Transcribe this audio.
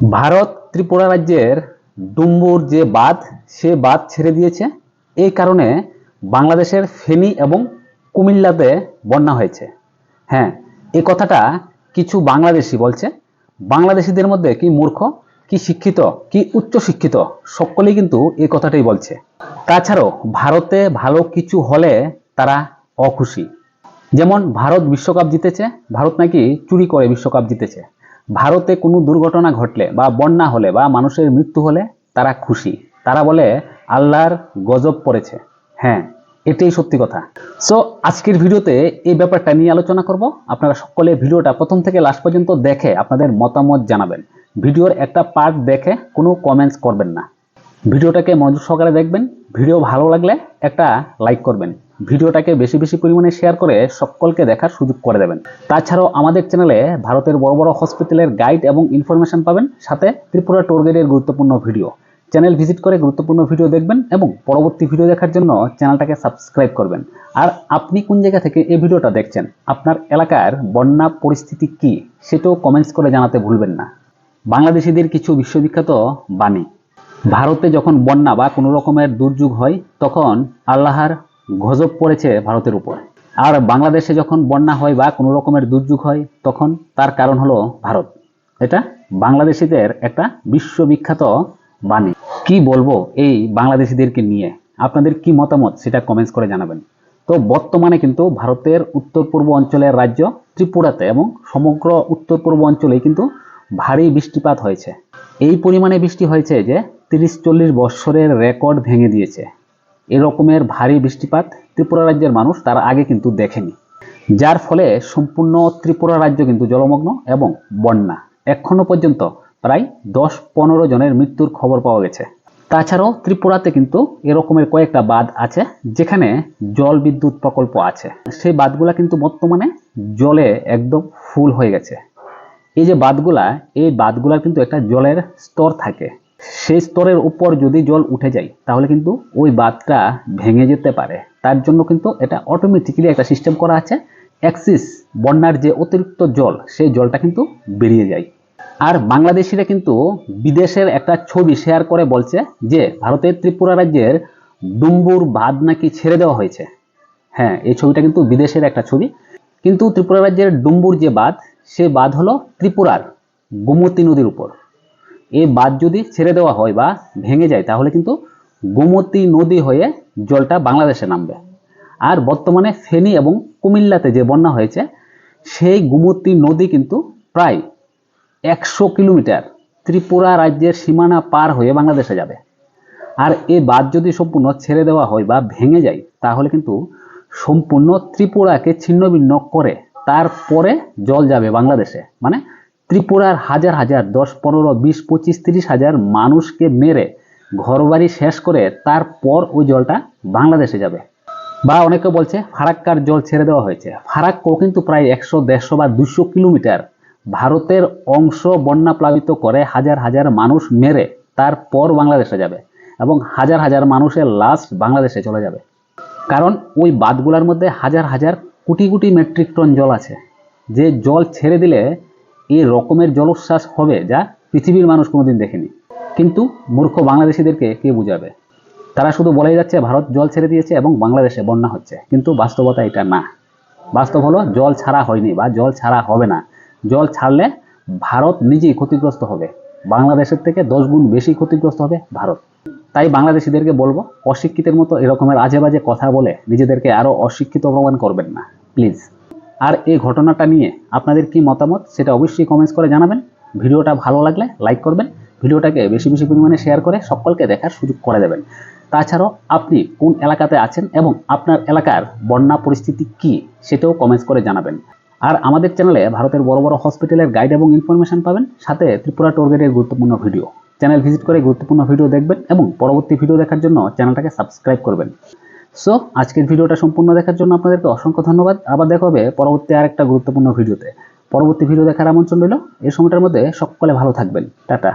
ভারত ত্রিপুরা রাজ্যের ডুম্বুর যে বাঁধ, সে বাঁধ ছেড়ে দিয়েছে। এই কারণে বাংলাদেশের ফেনী এবং কুমিল্লাতে বন্যা হয়েছে। হ্যাঁ এই কথাটা কিছু বাংলাদেশি বলছে। বাংলাদেশিদের মধ্যে কি মূর্খ, কি শিক্ষিত, কি উচ্চ শিক্ষিত, সকলেই কিন্তু এই কথাটাই বলছে। তাছাড়াও ভারতে ভালো কিছু হলে তারা অখুশি। যেমন ভারত বিশ্বকাপ জিতেছে, ভারত নাকি চুরি করে বিশ্বকাপ জিতেছে। ভারতে কোনো দুর্ঘটনা ঘটলে বা বন্যা হলে বা মানুষের মৃত্যু হলে তারা খুশি। তারা বলে, আল্লাহর গজব পড়েছে। হ্যাঁ এটাই সত্যি কথা। সো আজকের ভিডিওতে এই ব্যাপারটা নিয়ে আলোচনা করব। আপনারা সকলে ভিডিওটা প্রথম থেকে লাস্ট পর্যন্ত দেখে আপনাদের মতামত জানাবেন। ভিডিওর একটা পার্ট দেখে কোনো কমেন্টস করবেন না। ভিডিওটাকে মনোযোগ সহকারে দেখবেন। ভিডিও ভালো লাগলে একটা লাইক করবেন। ভিডিওটাকে বেশি বেশি পরিমাণে শেয়ার করে সকলকে দেখার সুযোগ করে দেবেন। তাছাড়াও আমাদের চ্যানেলে ভারতের বড় বড় হসপিটালের গাইড এবং ইনফরমেশন পাবেন, সাথে ত্রিপুরা টোর গাইডের গুরুত্বপূর্ণ ভিডিও চ্যানেল ভিজিট করে গুরুত্বপূর্ণ ভিডিও দেখবেন এবং পরবর্তী ভিডিও দেখার জন্য চ্যানেলটাকে সাবস্ক্রাইব করবেন। আর আপনি কোন জায়গা থেকে এই ভিডিওটা দেখছেন? আপনার এলাকার বন্যা পরিস্থিতি কি? সেটাও কমেন্টস করে জানাতে ভুলবেন না। বাংলাদেশিদের কিছু বিশ্ববিখ্যাত বাণী। ভারতে যখন বন্যা বা কোনো রকমের দুর্যোগ হয়, তখন আল্লাহর গজব পড়েছে ভারতের উপর। আর বাংলাদেশে যখন বন্যা হয় বা কোনো রকমের দুর্যোগ হয়, তখন তার কারণ হলো ভারত। এটা বাংলাদেশিদের একটা বিশ্ববিখ্যাত বাণী। কি বলব এই বাংলাদেশিদেরকে নিয়ে? আপনাদের কি মতামত সেটা কমেন্টস করে জানাবেন। তো বর্তমানে কিন্তু ভারতের উত্তর পূর্ব অঞ্চলের রাজ্য ত্রিপুরাতে এবং সমগ্র উত্তর পূর্ব অঞ্চলেই কিন্তু ভারী বৃষ্টিপাত হয়েছে। এই পরিমাণে বৃষ্টি হয়েছে যে তিরিশ চল্লিশ বৎসরের রেকর্ড ভেঙে দিয়েছে। এরকমের ভারী বৃষ্টিপাত ত্রিপুরা রাজ্যের মানুষ তার আগে কিন্তু দেখেনি। যার ফলে সম্পূর্ণ ত্রিপুরা রাজ্য কিন্তু জলমগ্ন এবং বন্যা। এখনও পর্যন্ত প্রায় দশ পনেরো জনের মৃত্যুর খবর পাওয়া গেছে। তাছাড়াও ত্রিপুরাতে কিন্তু এরকমের কয়েকটা বাঁধ আছে, যেখানে জল বিদ্যুৎ প্রকল্প আছে। সেই বাঁধগুলা কিন্তু বর্তমানে জলে একদম ফুল হয়ে গেছে। এই যে বাঁধগুলা, এই বাঁধগুলার কিন্তু একটা জলের স্তর থাকে। সেই স্তরের উপর যদি জল উঠে যায়, তাহলে কিন্তু ওই বাঁধটা ভেঙে যেতে পারে। তার জন্য কিন্তু এটা অটোমেটিক্যালি একটা সিস্টেম করা আছে। অ্যাক্সিস বন্যার যে অতিরিক্ত জল, সেই জলটা কিন্তু বেরিয়ে যায়। আর বাংলাদেশিরা কিন্তু বিদেশের একটা ছবি শেয়ার করে বলছে যে, ভারতের ত্রিপুরা রাজ্যের ডুম্বুর বাঁধ নাকি ছেড়ে দেওয়া হয়েছে। হ্যাঁ এই ছবিটা কিন্তু বিদেশের একটা ছবি। কিন্তু ত্রিপুরা রাজ্যের ডুম্বুর যে বাঁধ, সে বাঁধ হলো ত্রিপুরার গোমতী নদীর উপর। এই বাঁধ যদি ছেড়ে দেওয়া হয় বা ভেঙে যায়, তাহলে কিন্তু গোমতী নদী হয়ে জলটা বাংলাদেশে নামবে। আর বর্তমানে ফেনী এবং কুমিল্লাতে যে বন্যা হয়েছে, সেই গোমতী নদী কিন্তু প্রায় একশো কিলোমিটার ত্রিপুরা রাজ্যের সীমানা পার হয়ে বাংলাদেশে যাবে। আর এই বাঁধ যদি সম্পূর্ণ ছেড়ে দেওয়া হয় বা ভেঙে যায়, তাহলে কিন্তু সম্পূর্ণ ত্রিপুরাকে ছিন্নভিন্ন করে তারপরে জল যাবে বাংলাদেশে। মানে ত্রিপুরার হাজার হাজার, দশ, পনেরো, বিশ, পঁচিশ, তিরিশ হাজার মানুষকে মেরে ঘরবাড়ি শেষ করে তারপর ওই জলটা বাংলাদেশে যাবে। বা অনেকে বলছে, ফারাক্কার জল ছেড়ে দেওয়া হয়েছে। ফারাক্কো কিন্তু প্রায় একশো, দেড়শো বা দুশো কিলোমিটার ভারতের অংশ বন্যা প্লাবিত করে হাজার হাজার মানুষ মেরে তারপর বাংলাদেশে যাবে এবং হাজার হাজার মানুষের লাশ বাংলাদেশে চলে যাবে। কারণ ওই বাঁধগুলোর মধ্যে হাজার হাজার কোটি কোটি মেট্রিক টন জল আছে। যে জল ছেড়ে দিলে এই রকমের জলোচ্ছ্বাস হবে যা পৃথিবীর মানুষ কোনোদিন দেখেনি। কিন্তু মূর্খ বাংলাদেশিদেরকে কে বুঝাবে? তারা শুধু বলেই যাচ্ছে ভারত জল ছেড়ে দিয়েছে এবং বাংলাদেশে বন্যা হচ্ছে। কিন্তু বাস্তবতা এটা না। বাস্তব হলো জল ছাড়া হয়নি বা জল ছাড়া হবে না। জল ছাড়লে ভারত নিজেই ক্ষতিগ্রস্ত হবে। বাংলাদেশের থেকে দশ গুণ বেশি ক্ষতিগ্রস্ত হবে ভারত। তাই বাংলাদেশিদেরকে বলব, অশিক্ষিতের মতো এরকমের আজে বাজে কথা বলে নিজেদেরকে আরও অশিক্ষিত প্রমাণ করবেন না। প্লিজ। আর এই ঘটনাটা নিয়ে আপনাদের কি মতামত সেটা অবশ্যই কমেন্টস করে জানাবেন। ভিডিওটা ভালো লাগলে লাইক করবেন, ভিডিওটাকে বেশি বেশি পরিমাণে শেয়ার করে সকলকে দেখার সুযোগ করে দেবেন। তাছাড়াও আপনি কোন এলাকাতে আছেন এবং আপনার এলাকার বন্যা পরিস্থিতি কি সেটাও কমেন্টস করে জানাবেন। আর আমাদের চ্যানেলে ভারতের বড় বড় হসপিটালের গাইড এবং ইনফরমেশন পাবেন, সাথে ত্রিপুরা টোর গাইডের গুরুত্বপূর্ণ ভিডিও চ্যানেল ভিজিট করে গুরুত্বপূর্ণ ভিডিও দেখবেন এবং পরবর্তী ভিডিও দেখার জন্য চ্যানেলটাকে সাবস্ক্রাইব করবেন। সো আজকের ভিডিওটা সম্পূর্ণ দেখার জন্য আপনাদেরকে অসংখ্য ধন্যবাদ। আবার দেখা হবে পরবর্তী আর একটা গুরুত্বপূর্ণ ভিডিওতে। পরবর্তী ভিডিও দেখার আমন্ত্রণ রইল। এই সময়টার মধ্যে সকলে ভালো থাকবেন। টাটা।